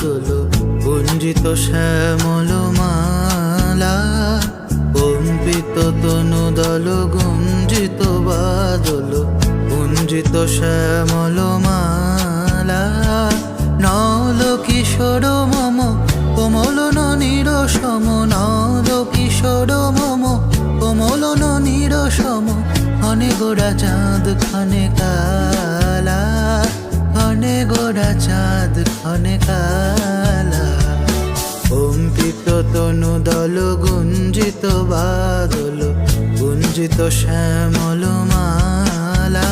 গুলো পুঞ্জিত শ্যামল মালা কম্পিত তনু দল, গুঞ্জিত বাদল পুঞ্জিত শ্যামল মালা নল কিশোর মম, কোমল নিরসম, নল কিশোর মম, কোমল নিরসম, অনেক গোড়া চাঁদ খানে কালা মনে গোড়া চাঁদ ক্ষণে কালা। অঙ্কিত তনু দল গুঞ্জিত বাদল গুঞ্জিত শ্যামল মালা।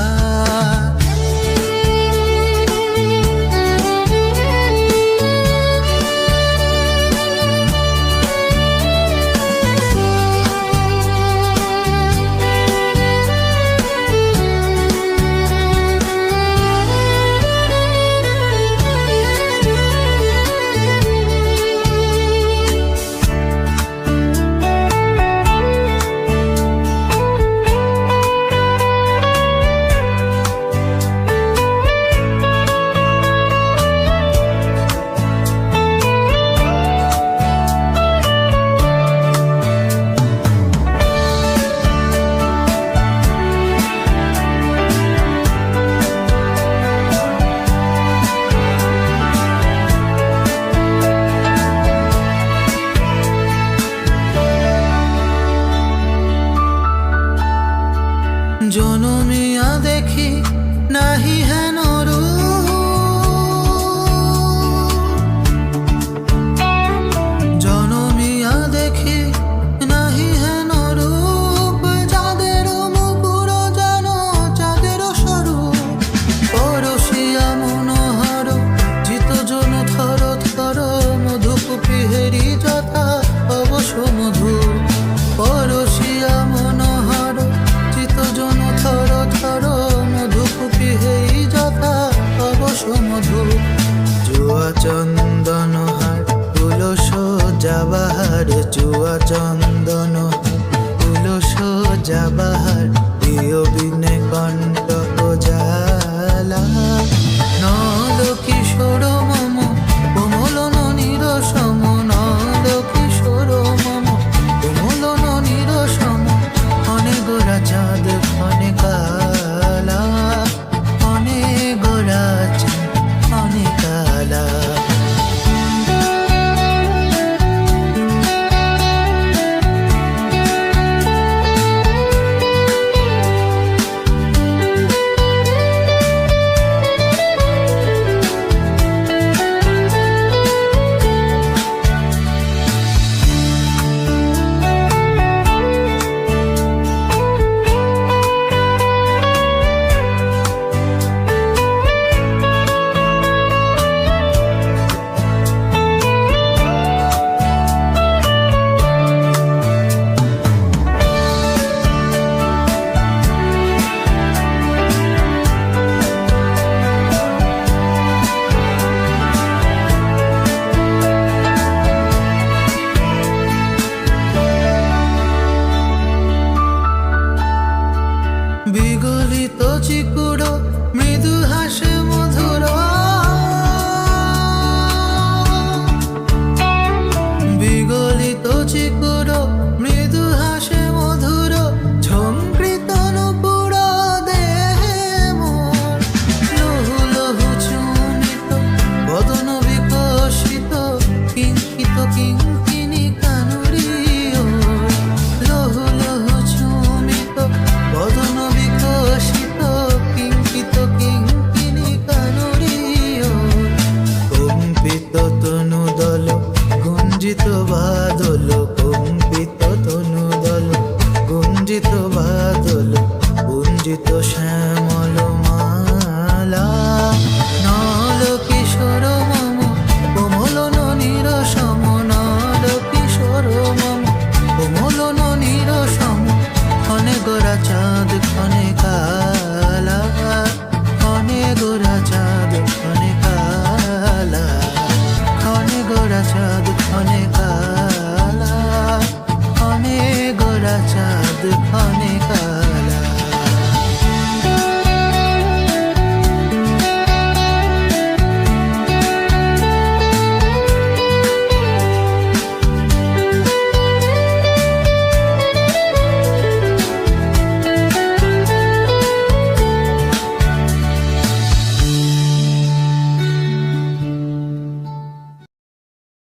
জনমিয়া দেখি নাহি হেন চন্দন হার তুলো সোজা চুয়া চন্দন তুলো সোজা চিকুড়ো মৃদু হাসে মধু। বাদল পুঞ্জিত শ্যামল মালা